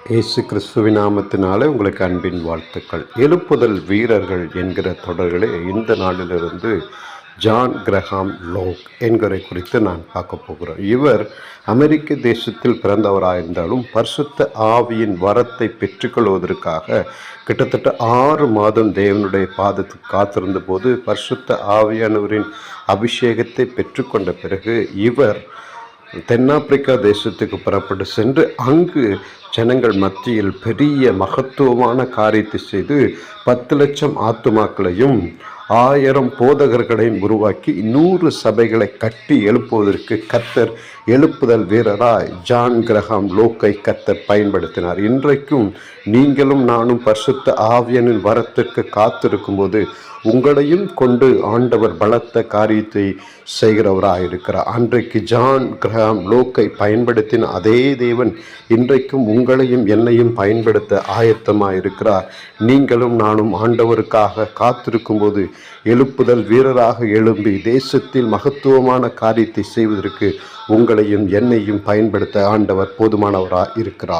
இயேசு கிறிஸ்துவின் நாமத்தினாலே உங்களுக்கு அன்பின் வாழ்த்துக்கள். எழுப்புதல் வீரர்கள் என்கிற தொடர்களே இந்த நாளிலிருந்து ஜான் கிரஹாம் லோக் என்கிற குறித்து நான் பார்க்க போகிறோம். இவர் அமெரிக்க தேசத்தில் பிறந்தவராயிருந்தாலும் பரிசுத்த ஆவியின் வரத்தை பெற்றுக்கொள்வதற்காக கிட்டத்தட்ட ஆறு மாதம் தேவனுடைய பாதத்துக்கு காத்திருந்த போது பரிசுத்த ஆவியானவரின் அபிஷேகத்தை பெற்றுக்கொண்ட பிறகு இவர் தென்னாப்பிரிக்கா தேசத்துக்கு புறப்பட்டு சென்று அங்கு ஜனங்கள் மத்தியில் பெரிய மகத்துவமான காரியத்தை செய்து பத்து லட்சம் ஆத்துமாக்களையும் ஆயிரம் போதகர்களையும் உருவாக்கி நூறு சபைகளை கட்டி எழுப்புவதற்கு கத்தர் எழுப்புதல் வீரராய் ஜான் கிரஹாம் லோக்கை கத்தர் பயன்படுத்தினார். இன்றைக்கும் நீங்களும் நானும் பரிசுத்த ஆவியனின் வரத்திற்கு காத்திருக்கும் போது உங்களையும் கொண்டு ஆண்டவர் பலத்த காரியத்தை செய்கிறவராக இருக்கிறார் அன்றைக்கு ஜான் கிரஹாம் லோக்கை பயன்படுத்தின அதே தேவன் இன்றைக்கும் உங்களையும் என்னையும் பயன்படுத்த ஆயத்தமாக இருக்கிறார் நீங்களும் நானும் ஆண்டவருக்காக காத்திருக்கும் போது எழுப்புதல் வீரராக எழும்பி தேசத்தில் மகத்துவமான காரியத்தை செய்வதற்கு உங்களையும் என்னையும் பயன்படுத்த ஆண்டவர் போதுமானவராக இருக்கிறார்